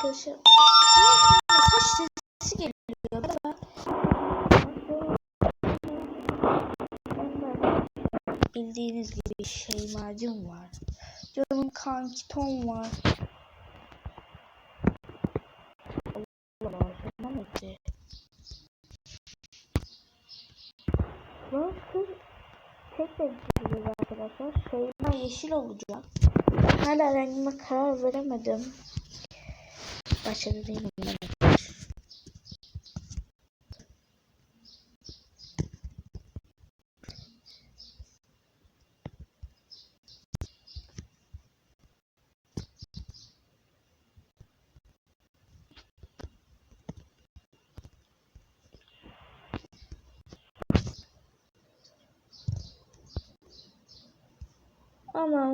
arkadaşlar. Saç sesi geliyor. Bildiğiniz gibi Şeyma'cım var. Canım kanki Tom var. Allah Allah. Şeyma yeşil olacak. Hala rengime karar veremedim. Başarılı değilim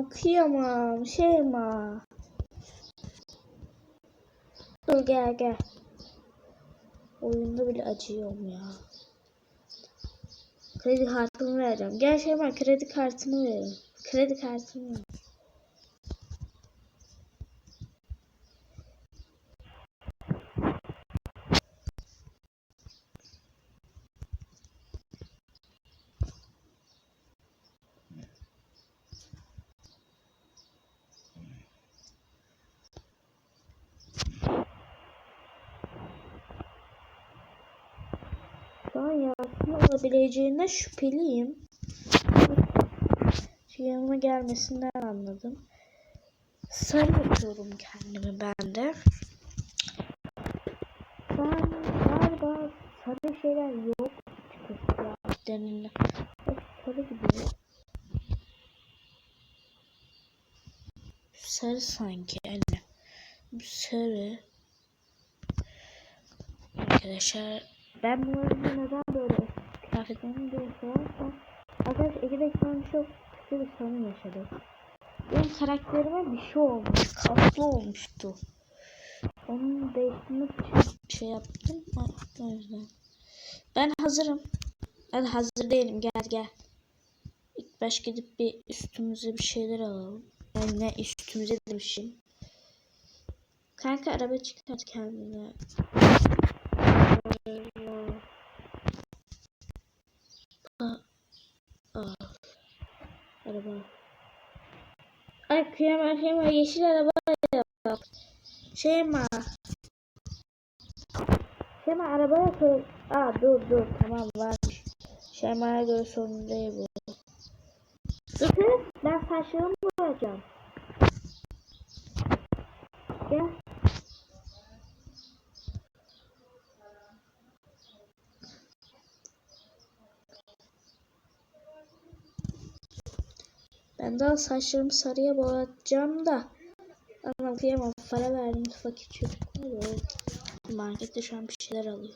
kıyamam Şeyma. Dur gel gel. Oyunda bile acıyorum ya. Kredi kartımı vereceğim. Gel Şeyma kredi kartını verin. Kredi kartını ver. Şu an Yasin olabileceğine şüpheliyim. Yanıma gelmesinden anladım. Sarı yapıyorum kendimi ben de. Ben galiba sarı şeyler yok. Ya denilen. Sarı gibi. Sarı sanki. Bu sarı. Arkadaşlar ben bu arada neden böyle kıyafetlerimi diye sorarsan Arkadaşlar iki dakikadan çok kötü bir sorun yaşadık. Benim karakterime bir şey olmuş. Kaslı olmuştu. Onun değiştirmek için şey yaptım. O yüzden. Ben hazırım. Hadi hazır değilim. Gel gel. İlk baş gidip bir üstümüze bir şeyler alalım. Yani ne üstümüze demişim. Kanka araba çıkart kendine. Aa, araba. Ay kıyamam kıyamam yeşil araba yok. Şeyma. Şeyma arabaya koy. Aa dur dur tamam varmış. Şeyma'ya göre sorun değil bu. Dur kız ben saçlarımı boyayacağım. Gel. Ben daha saçlarımı sarıya boyatacağım da. Ama kıyamam para verdim fakir çocuklar markette şu an bir şeyler alıyor.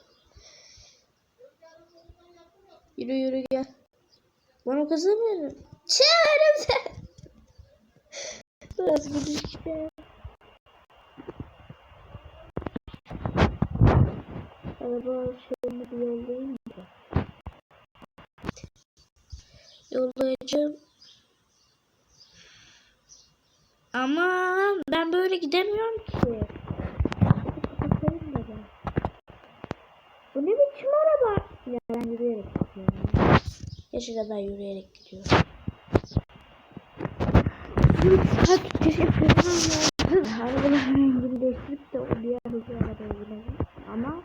Yürü yürü gel. Bana kızamıyorum. Çağırım sen. Biraz gülüşte. Araba şeyini bir yollayayım da. Yollayacağım. Ama ben böyle gidemiyorum ki. Bu ne biçim araba? Ya ben yürüyerek gidiyorum. Yaşıda ben yürüyerek gidiyorum. Hadi teşekkür ederim. Arabaların rengini değiştirip de o diğer hızlı arabaya binelim. Ama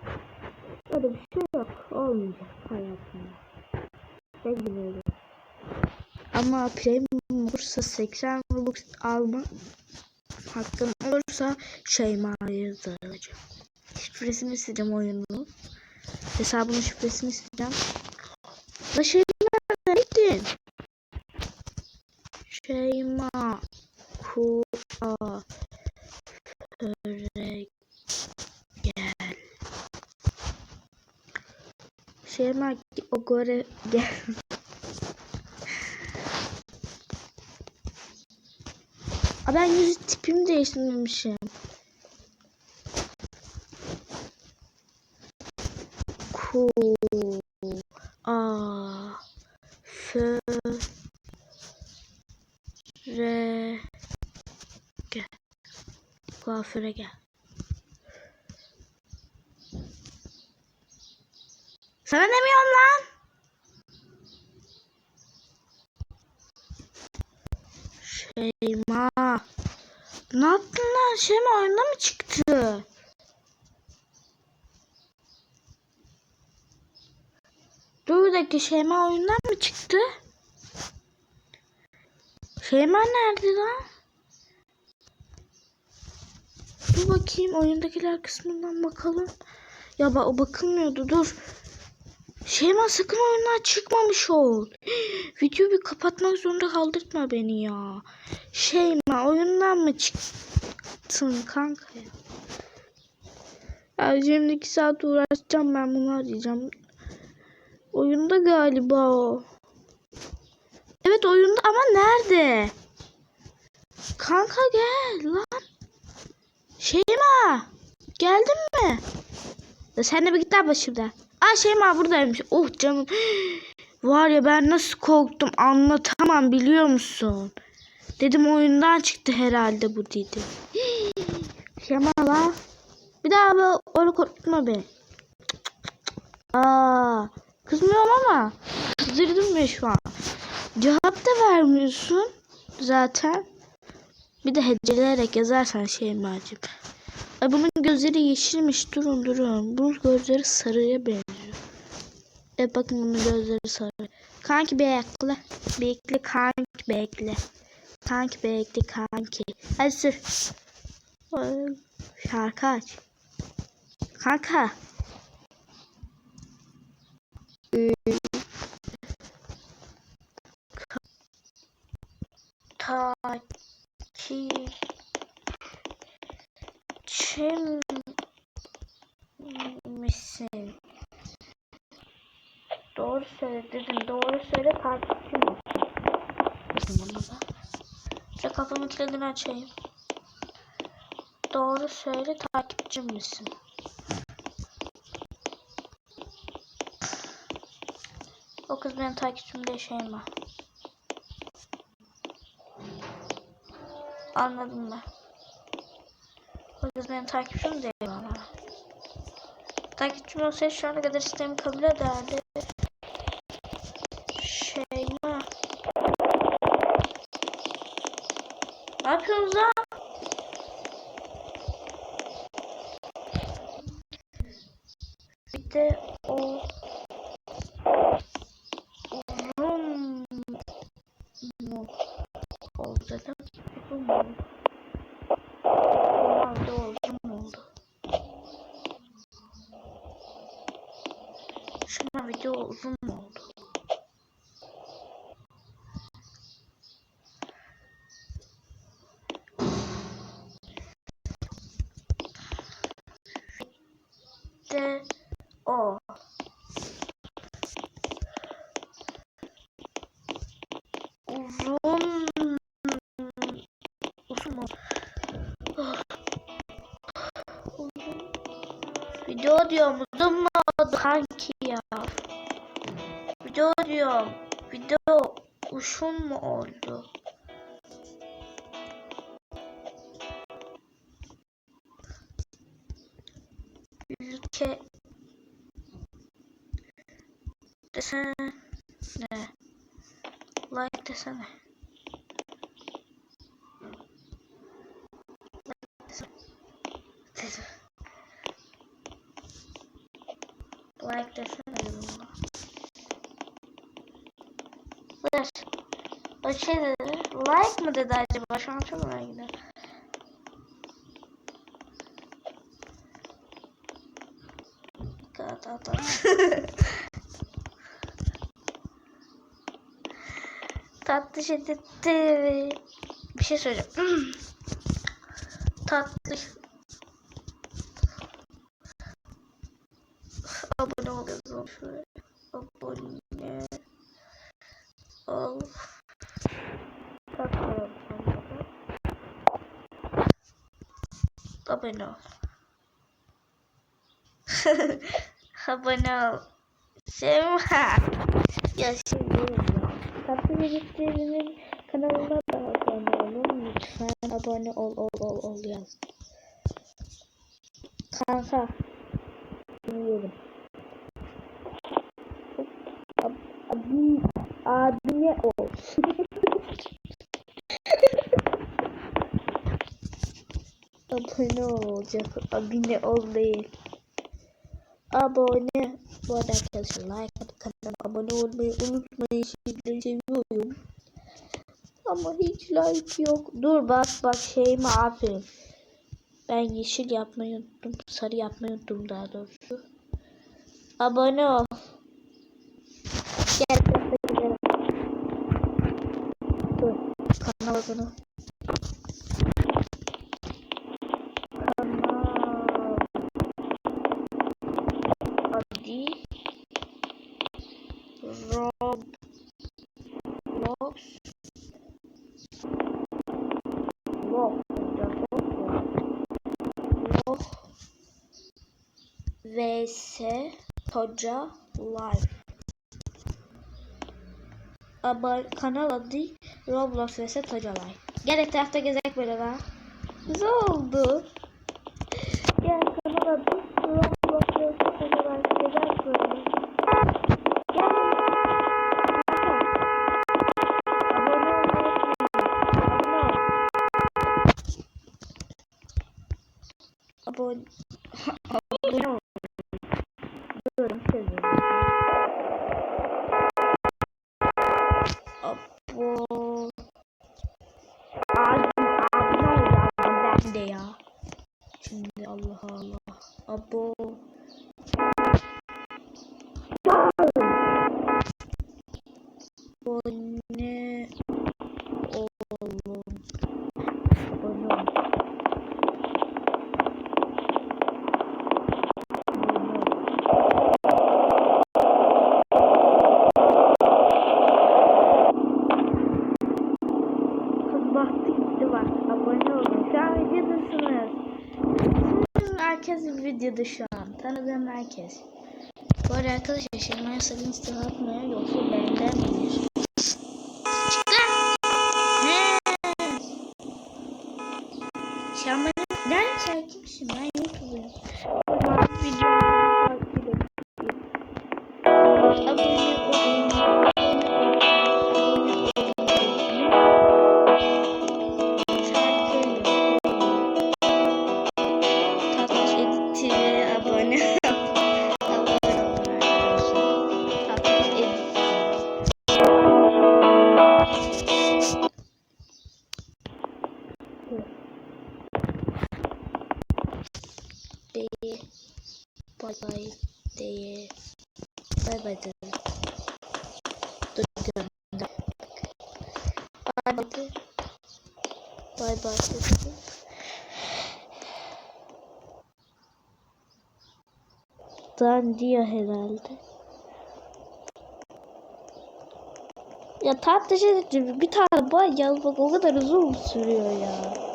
öyle bir şey yok. Olmayacak hayatımda. Ben gidiyorum. Ama premium olursa 80 Robux alma hakkım olursa Şeyma'yı da. Şifresini isteyeceğim oyunun. Hesabının şifresini isteyeceğim. La Şeyma neredeydin? Şeyma Kua Öre gel. Şeyma o göre gel. ben yüz tipimi değiştirmemişim. Cool. A. F. R. G. Kuaföre gel. Sana demiyorum Şeyma. Ne yaptın lan? Şeyma oyunda mı çıktı? Dur bir Şeyma oyundan mı çıktı? Şeyma nerede lan? Dur bakayım oyundakiler kısmından bakalım. Ya bak o bakılmıyordu dur. Şeyma sakın oyundan çıkmamış ol. Videoyu bir kapatmak zorunda kaldırtma beni ya. Şeyma oyundan mı çıktın kanka ya? Ya şimdi iki saat uğraşacağım ben bunu arayacağım. Oyunda galiba o. Evet oyunda ama nerede? Kanka gel lan. Şeyma. Geldin mi? Sen de bir git lan başımdan. Aa Şeyma buradaymış. Oh canım. Var ya ben nasıl korktum anlatamam biliyor musun? Dedim oyundan çıktı herhalde bu dedi. Şeyma la. Bir daha böyle öyle korkutma beni. Aa, kızmıyorum ama kızdırdım ya şu an. Cevap da vermiyorsun zaten. Bir de heceleyerek yazarsan Şeyma'cığım. Ay bunun gözleri yeşilmiş. Durun durun. Bunun gözleri sarıya benziyor. Evet bakın bunun gözleri sarı. Kanki bekle. Bekle kanki bekle. Kanki bekle kanki. Hadi sür. Şarkı aç. Kanka. Takip Çim misin? Doğru söyle dedim. Doğru söyle takipçi misin? Dedim bunu da. Şöyle kafamın kilidini açayım. Doğru söyle takipçi misin? O kız benim takipçim değil Şeyma. Anladım mı? O kız benim takipçim değil ama. Takipçim olsaydı şu ana kadar sistemi kabul ederdi. Şeyma. Lan? Bir de o Rum mu oldu dedim. Rum mu? Ronaldo oldu mu oldu? Şuna video uzun mu oldu? De o. Uzun. Uzun. Video diyorum uzun mu oldu kanki ya? Video diyorum. Video uzun mu oldu? Ülke desene ne? Like desene. Like desene. Dur. O şey dedi. Like mı dedi acaba? Şu an çok merak ediyorum. Tatlı şey dedi. Bir şey söyleyeceğim. Tatlı. Abone ol yazalım şuraya. Abone ol. Ol. Abone ol. Abone ol. Sevma. Ya şimdi Tatlı Birlikteliğinin kanalına da abone olun. Lütfen abone ol ol ol ol yaz. Kanka. Dinliyorum. abine ol. abone ol olacak. Abine ol değil. Abone. Bu arada arkadaşlar like atıp kanalıma abone olmayı unutmayın. Sizleri seviyorum. Ama hiç like yok. Dur bak bak şeyimi aferin. Ben yeşil yapmayı unuttum. Sarı yapmayı unuttum daha doğrusu. Abone ol. Gel. Dur. Adını. Kanal. Vs Hoca Live. Ama kanal adı Roblox vs Hoca Live. Gel etrafta gezek böyle be. Güzel oldu. Gel kanal adı Roblox vs Hoca Live. Gezek böyle. Abone videoda şu an. Tanıdığım herkes. Bu arada arkadaşlar Şeyma'ya sakın istifa atmaya yoksa benden bilir. Bye bye diye Bye bye dedim. Dur gönder. Bye bye de. Bye bye dedim. Dan diyor herhalde. Ya tatlı şey diyeceğim. Bir tane boy yazmak o kadar uzun sürüyor ya.